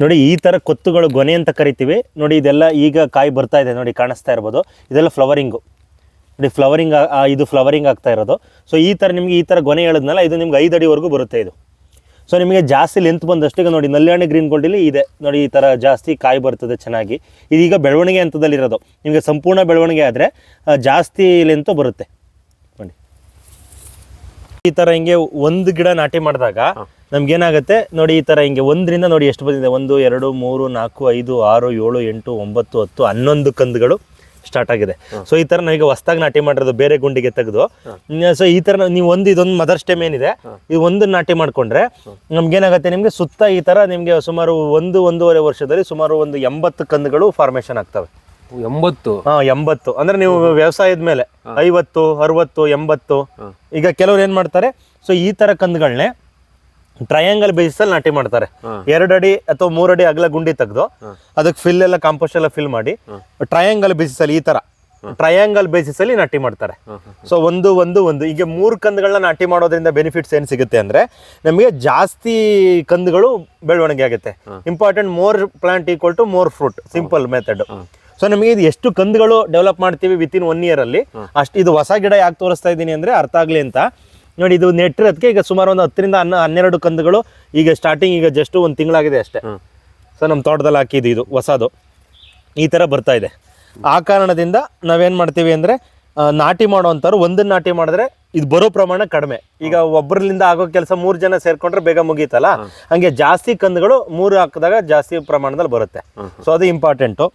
ನೋಡಿ, ಈ ಥರ ಕೊತ್ತುಗಳು ಗೊನೆ ಅಂತ ಕರಿತೀವಿ. ನೋಡಿ, ಇದೆಲ್ಲ ಈಗ ಕಾಯಿ ಬರ್ತಾ ಇದೆ. ನೋಡಿ, ಕಾಣಿಸ್ತಾ ಇರ್ಬೋದು. ಇದೆಲ್ಲ ಫ್ಲವರಿಂಗು. ನೋಡಿ, ಫ್ಲವರಿಂಗ್ ಇದು ಫ್ಲವರಿಂಗ್ ಆಗ್ತಾ ಇರೋದು. ಸೊ ಈ ಥರ ನಿಮಗೆ ಈ ಥರ ಗೊನೆ ಹೇಳಿದ್ನಲ್ಲ, ಇದು ನಿಮ್ಗೆ ಐದು ಅಡಿವರೆಗೂ ಬರುತ್ತೆ ಇದು. ಸೊ ನಿಮಗೆ ಜಾಸ್ತಿ ಲೆಂತ್ ಬಂದಷ್ಟು ಈಗ ನೋಡಿ, ನಲ್ಯಾಣಿ ಗ್ರೀನ್ ಗೋಲ್ಡಲ್ಲಿ ಇದೆ. ನೋಡಿ, ಈ ಥರ ಜಾಸ್ತಿ ಕಾಯಿ ಬರ್ತದೆ ಚೆನ್ನಾಗಿ. ಇದೀಗ ಬೆಳವಣಿಗೆ ಹಂತದಲ್ಲಿರೋದು ನಿಮಗೆ ಸಂಪೂರ್ಣ ಬೆಳವಣಿಗೆ ಆದರೆ ಜಾಸ್ತಿ ಲೆಂತು ಬರುತ್ತೆ. ನೋಡಿ. ಈ ಥರ ಹಿಂಗೆ ಒಂದು ಗಿಡ ನಾಟಿ ಮಾಡಿದಾಗ ನಮ್ಗೇನಾಗುತ್ತೆ? ನೋಡಿ ಈ ಥರ ಹಿಂಗೆ ಒಂದರಿಂದ ನೋಡಿ ಎಷ್ಟು ಬಂದಿದೆ? ಒಂದು ಎರಡು ಮೂರು ನಾಲ್ಕು ಐದು ಆರು ಏಳು ಎಂಟು ಒಂಬತ್ತು ಹತ್ತು ಹನ್ನೊಂದು ಕಂದುಗಳು ಸ್ಟಾರ್ಟ್ ಆಗಿದೆ. ಸೊ ಈ ಥರ ನಾವೀಗ ಹೊಸ್ದಾಗಿ ನಾಟಿ ಮಾಡಿರೋದು ಬೇರೆ ಗುಂಡಿಗೆ ತೆಗೆದು. ಸೊ ಈ ಥರ ನೀವು ಒಂದು ಇದೊಂದು ಮದರ್ ಸ್ಟೆಮ್ ಏನಿದೆ ಈ ಒಂದು ನಾಟಿ ಮಾಡಿಕೊಂಡ್ರೆ ನಮ್ಗೇನಾಗುತ್ತೆ ನಿಮಗೆ ಸುತ್ತ ಈ ಥರ ನಿಮಗೆ ಸುಮಾರು ಒಂದು ಒಂದೂವರೆ ವರ್ಷದಲ್ಲಿ ಸುಮಾರು ಒಂದು ಎಂಬತ್ತು ಕಂದುಗಳು ಫಾರ್ಮೇಷನ್ ಆಗ್ತವೆ. ಎಂಬತ್ತು? ಹಾ ಎಂಬತ್ತು. ಅಂದ್ರೆ ನೀವು ವ್ಯವಸಾಯದ ಮೇಲೆ ಐವತ್ತು ಅರವತ್ತು ಎಂಬತ್ತು ಈಗ ಕೆಲವ್ರು ಏನು ಮಾಡ್ತಾರೆ? ಸೊ ಈ ತರ ಕಂದುಗಳನ್ನೇ ಟ್ರಯಾಂಗಲ್ ಬೇಸಿಸಲ್ಲಿ ನಾಟಿ ಮಾಡ್ತಾರೆ. ಎರಡು ಅಡಿ ಅಥವಾ ಮೂರು ಅಡಿ ಅಗಲ ಗುಂಡಿ ತೆಗೆದು ಅದಕ್ಕೆ ಫಿಲ್ ಎಲ್ಲ ಕಾಂಪೋಸ್ಟ್ ಎಲ್ಲ ಫಿಲ್ ಮಾಡಿ ಟ್ರಯಾಂಗಲ್ ಬೇಸಿಸಲ್ಲಿ ಈ ತರ. ಟ್ರಯಾಂಗಲ್ ಬೇಸಿಸ್ ಅಲ್ಲಿ ನಾಟಿ ಮಾಡ್ತಾರೆ. ಸೊ ಒಂದು ಒಂದು ಒಂದು. ಈಗ ಮೂರು ಕಂದುಗಳನ್ನ ನಾಟಿ ಮಾಡೋದ್ರಿಂದ ಬೆನಿಫಿಟ್ಸ್ ಏನು ಸಿಗುತ್ತೆ ಅಂದ್ರೆ ನಮಗೆ ಜಾಸ್ತಿ ಕಂದುಗಳು ಬೆಳವಣಿಗೆ ಆಗುತ್ತೆ. Important more plant equal to more fruit simple method so ನಮಗೆ ಇದು ಎಷ್ಟು ಕಂದುಗಳು ಡೆವಲಪ್ ಮಾಡ್ತೀವಿ ವಿತ್ ಇನ್ ಒನ್ ಇಯರ್ ಅಲ್ಲಿ ಅಷ್ಟು ಇದು ಹೊಸ ಗಿಡ ಯಾಕೆ ತೋರಿಸ್ತಾ ಇದ್ದೀನಿ ಅಂದ್ರೆ ಅರ್ಥ ಆಗಲಿ ಅಂತ. ನೋಡಿ ಇದು ನೆಟ್ಟಿರೋದಕ್ಕೆ ಈಗ ಸುಮಾರು ಒಂದು ಹತ್ತರಿಂದ ಹನ್ನ ಹನ್ನೆರಡು ಕಂದುಗಳು ಈಗ ಸ್ಟಾರ್ಟಿಂಗ್ ಈಗ ಜಸ್ಟ್ ಒಂದು ತಿಂಗಳಾಗಿದೆ ಅಷ್ಟೇ. ಸೊ ನಮ್ಮ ತೋಟದಲ್ಲಿ ಹಾಕಿದ್ದು ಇದು ಹೊಸದು. ಈ ಥರ ಬರ್ತಾ ಇದೆ. ಆ ಕಾರಣದಿಂದ ನಾವೇನು ಮಾಡ್ತೀವಿ ಅಂದರೆ ನಾಟಿ ಮಾಡುವಂಥವ್ರು ಒಂದನ್ನು ನಾಟಿ ಮಾಡಿದ್ರೆ ಇದು ಬರೋ ಪ್ರಮಾಣ ಕಡಿಮೆ. ಈಗ ಒಬ್ಬರಿಂದ ಆಗೋ ಕೆಲಸ ಮೂರು ಜನ ಸೇರ್ಕೊಂಡ್ರೆ ಬೇಗ ಮುಗೀತಲ್ಲ? ಹಂಗೆ ಜಾಸ್ತಿ ಕಂದುಗಳು ಮೂರು ಹಾಕಿದಾಗ ಜಾಸ್ತಿ ಪ್ರಮಾಣದಲ್ಲಿ ಬರುತ್ತೆ. ಸೊ ಅದು ಇಂಪಾರ್ಟೆಂಟು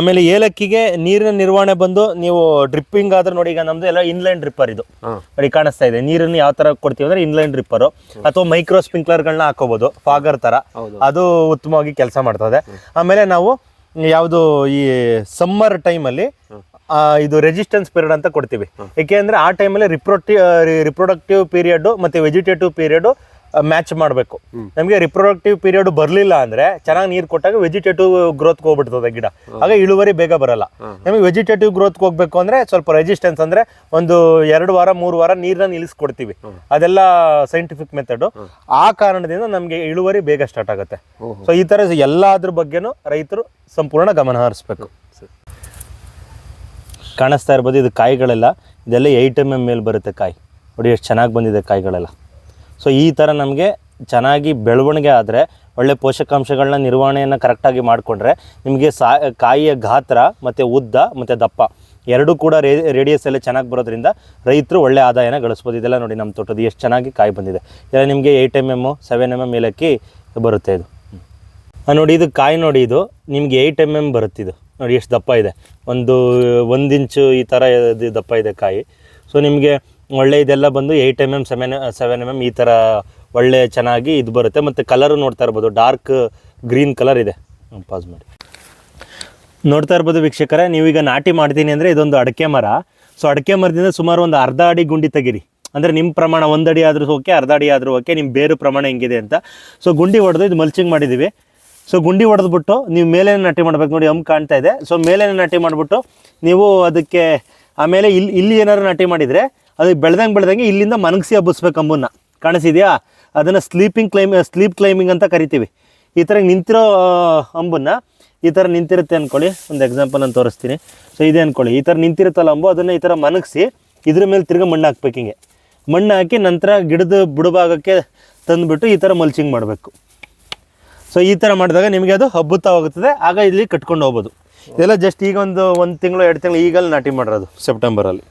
ಆಮೇಲೆ ಏಲಕ್ಕಿಗೆ ನೀರಿನ ನಿರ್ವಹಣೆ ಬಂದು ನೀವು ಡ್ರಿಪ್ಪಿಂಗ್ ಆದ್ರೆ ನೋಡಿ ಈಗ ನಮ್ದು ಎಲ್ಲ ಇನ್ಲೈನ್ ಡ್ರಿಪ್ಪರ್ ಇದು. ನೋಡಿ ಕಾಣಿಸ್ತಾ ಇದೆ. ನೀರನ್ನು ಯಾವ ತರ ಕೊಡ್ತೀವಿ ಅಂದ್ರೆ ಇನ್ಲೈನ್ ಡ್ರಿಪ್ಪರು ಅಥವಾ ಮೈಕ್ರೋ ಸ್ಪ್ರಿಂಕ್ಲರ್ಗಳನ್ನ ಹಾಕೋಬಹುದು ಫಾಗರ್ ತರ. ಅದು ಉತ್ತಮವಾಗಿ ಕೆಲಸ ಮಾಡ್ತದೆ. ಆಮೇಲೆ ನಾವು ಯಾವುದು ಈ ಸಮ್ಮರ್ ಟೈಮಲ್ಲಿ ಇದು ರೆಸಿಸ್ಟೆನ್ಸ್ ಪೀರಿಯಡ್ ಅಂತ ಕೊಡ್ತೀವಿ. ಏಕೆಂದ್ರೆ ಆ ಟೈಮಲ್ಲಿ ರಿಪ್ರೊಟಿ ರಿಪ್ರೊಡಕ್ಟಿವ್ ಪೀರಿಯಡ್ ಮತ್ತೆ ವೆಜಿಟೇಟಿವ್ ಪೀರಿಯಡು ಮ್ಯಾಚ್ ಮಾಡಬೇಕು. ನಮಗೆ ರಿಪ್ರೊಡಕ್ಟಿವ್ ಪೀರಿಯಡ್ ಬರಲಿಲ್ಲ ಅಂದ್ರೆ ಚೆನ್ನಾಗಿ ನೀರು ಕೊಟ್ಟಾಗ ವೆಜಿಟೇಟಿವ್ ಗ್ರೋತ್ ಹೋಗ್ಬಿಡ್ತದೆ ಗಿಡ. ಆಗ ಇಳುವರಿ ಬೇಗ ಬರಲ್ಲ. ನಮಗೆ ವೆಜಿಟೇಟಿವ್ ಗ್ರೋತ್ ಹೋಗ್ಬೇಕು ಅಂದ್ರೆ ಸ್ವಲ್ಪ ರೆಜಿಸ್ಟೆನ್ಸ್ ಅಂದ್ರೆ ಒಂದು ಎರಡು ವಾರ ಮೂರು ವಾರ ನೀರನ್ನ ನಿಲ್ಲಿಸ್ಕೊಡ್ತೀವಿ ಅದೆಲ್ಲ ಸೈಂಟಿಫಿಕ್ ಮೆಥಡ್ ಆ ಕಾರಣದಿಂದ ನಮಗೆ ಇಳುವರಿ ಬೇಗ ಸ್ಟಾರ್ಟ್ ಆಗುತ್ತೆ. ಸೊ ಈ ತರ ಎಲ್ಲಾದ್ರ ಬಗ್ಗೆನೂ ರೈತರು ಸಂಪೂರ್ಣ ಗಮನ ಹರಿಸ್ಬೇಕು. ಕಾಣಿಸ್ತಾ ಇರ್ಬೋದು. ಇದು ಕಾಯಿಗಳೆಲ್ಲ, ಇದೆಲ್ಲ ಏಯ್ಟ್ ಎಂ ಎಂ ಮೇಲೆ ಬರುತ್ತೆ ಕಾಯಿ. ನೋಡಿ, ಎಷ್ಟು ಚೆನ್ನಾಗಿ ಬಂದಿದೆ ಕಾಯಿಗಳೆಲ್ಲ. ಸೊ ಈ ಥರ ನಮಗೆ ಚೆನ್ನಾಗಿ ಬೆಳವಣಿಗೆ ಆದರೆ, ಒಳ್ಳೆ ಪೋಷಕಾಂಶಗಳನ್ನ ನಿರ್ವಹಣೆಯನ್ನು ಕರೆಕ್ಟಾಗಿ ಮಾಡಿಕೊಂಡ್ರೆ, ನಿಮಗೆ ಸಾ, ಕಾಯಿಯ ಗಾತ್ರ ಮತ್ತು ಉದ್ದ ಮತ್ತು ದಪ್ಪ ಎರಡೂ ಕೂಡ ರೇ ರೇಡಿಯಸ್ ಚೆನ್ನಾಗಿ ಬರೋದ್ರಿಂದ ರೈತರು ಒಳ್ಳೆ ಆದಾಯನ ಗಳಿಸ್ಬೋದು. ಇದೆಲ್ಲ ನೋಡಿ ನಮ್ಮ ತೋಟದ ಎಷ್ಟು ಚೆನ್ನಾಗಿ ಕಾಯಿ ಬಂದಿದೆ. ಇಲ್ಲ ನಿಮಗೆ eight M M seven M M ಏಲಕ್ಕಿ ಬರುತ್ತೆ ಇದು. ನೋಡಿ, ಇದು ಕಾಯಿ ನೋಡಿ, ಇದು ನಿಮಗೆ ಏಯ್ಟ್ ಎಂ ಎಂ ಬರುತ್ತೆ ಇದು ನೋಡಿ ಎಷ್ಟು ದಪ್ಪ ಇದೆ. ಒಂದು ಒಂದು ಇಂಚು ಈ ಥರ ದಪ್ಪ ಇದೆ ಕಾಯಿ. ಸೊ ನಿಮಗೆ ಒಳ್ಳೆ ಇದೆಲ್ಲ ಬಂದು eight M M seven seven M M ಈ ಥರ ಒಳ್ಳೆ ಚೆನ್ನಾಗಿ ಇದು ಬರುತ್ತೆ. ಮತ್ತು ಕಲರು ನೋಡ್ತಾ ಇರ್ಬೋದು. ಡಾರ್ಕ್ ಗ್ರೀನ್ ಕಲರ್ ಇದೆ. ಪಾಸ್ ಮಾಡಿ. ನೋಡ್ತಾ ಇರ್ಬೋದು ವೀಕ್ಷಕರೇ, ನೀವೀಗ ನಾಟಿ ಮಾಡ್ತೀನಿ ಅಂದರೆ ಇದೊಂದು ಅಡಕೆ ಮರ. ಸೊ ಅಡಕೆ ಮರದಿಂದ ಸುಮಾರು ಒಂದು ಅರ್ಧ ಅಡಿ ಗುಂಡಿ ತೆಗೀರಿ. ಅಂದರೆ ನಿಮ್ಮ ಪ್ರಮಾಣ ಒಂದು ಅಡಿ ಆದರೂ ಓಕೆ, ಅರ್ಧ ಅಡಿ ಆದರೂ ಓಕೆ ನಿಮ್ಮ ಬೇರು ಪ್ರಮಾಣ ಹೆಂಗಿದೆ ಅಂತ. ಸೊ ಗುಂಡಿ ಹೊಡೆದು ಇದು ಮಲ್ಚಿಂಗ್ ಮಾಡಿದ್ದೀವಿ ಸೊ ಗುಂಡಿ ಹೊಡೆದ್ಬಿಟ್ಟು ನೀವು ಮೇಲೆ ನಾಟಿ ಮಾಡ್ಬೇಕು ನೋಡಿ, ಹಮ್ ಕಾಣ್ತಾ ಇದೆ. ಸೊ ಮೇಲೆ ನಾಟಿ ಮಾಡಿಬಿಟ್ಟು ನೀವು ಅದಕ್ಕೆ, ಆಮೇಲೆ ಇಲ್ಲಿ ಇಲ್ಲಿ ಏನಾದ್ರು ನಾಟಿ ಮಾಡಿದರೆ, ಅದು ಬೆಳೆದಂಗೆ ಬೆಳೆದಂಗೆ ಇಲ್ಲಿಂದ ಮನಗಿಸಿ ಹಬ್ಬಿಸ್ಬೇಕು ಅಂಬನ್ನ ಕಾಣಿಸಿದ್ಯಾ? ಅದನ್ನು ಸ್ಲೀಪಿಂಗ್ ಕ್ಲೈಮ್ ಸ್ಲೀಪ್ ಕ್ಲೈಮಿಂಗ್ ಅಂತ ಕರಿತೀವಿ. ಈ ಥರ ನಿಂತಿರೋ ಅಂಬನ್ನ ಈ ಥರ ನಿಂತಿರುತ್ತೆ ಅಂದ್ಕೊಳ್ಳಿ ಒಂದು ಎಕ್ಸಾಂಪಲ್ ನಾನು ತೋರಿಸ್ತೀನಿ. ಸೊ ಇದೆ ಅಂದ್ಕೊಳ್ಳಿ ಈ ಥರ ನಿಂತಿರುತ್ತಲ್ಲ ಅಂಬು ಅದನ್ನು ಈ ಥರ ಮನಗಿಸಿ ಇದ್ರ ಮೇಲೆ ತಿರ್ಗಿ ಮಣ್ಣು ಹಾಕ್ಬೇಕು ಹಿಂಗೆ. ಮಣ್ಣು ಹಾಕಿ ನಂತರ ಗಿಡದ ಬುಡಭಾಗಕ್ಕೆ ತಂದುಬಿಟ್ಟು ಈ ಥರ ಮಲ್ಚಿಂಗ್ ಮಾಡಬೇಕು. ಸೊ ಈ ಥರ ಮಾಡಿದಾಗ ನಿಮಗೆ ಅದು ಹಬ್ಬುತ್ತಾ ಹೋಗುತ್ತದೆ ಆಗ ಇಲ್ಲಿ ಕಟ್ಕೊಂಡು ಹೋಗ್ಬೋದು. ಇದೆಲ್ಲ ಜಸ್ಟ್ ಈಗ ಒಂದು ಒಂದು ತಿಂಗಳು, ಎರಡು ತಿಂಗಳು ಈಗಲ್ಲಿ ನಾಟಿ ಮಾಡಿರೋದು ಸೆಪ್ಟೆಂಬರಲ್ಲಿ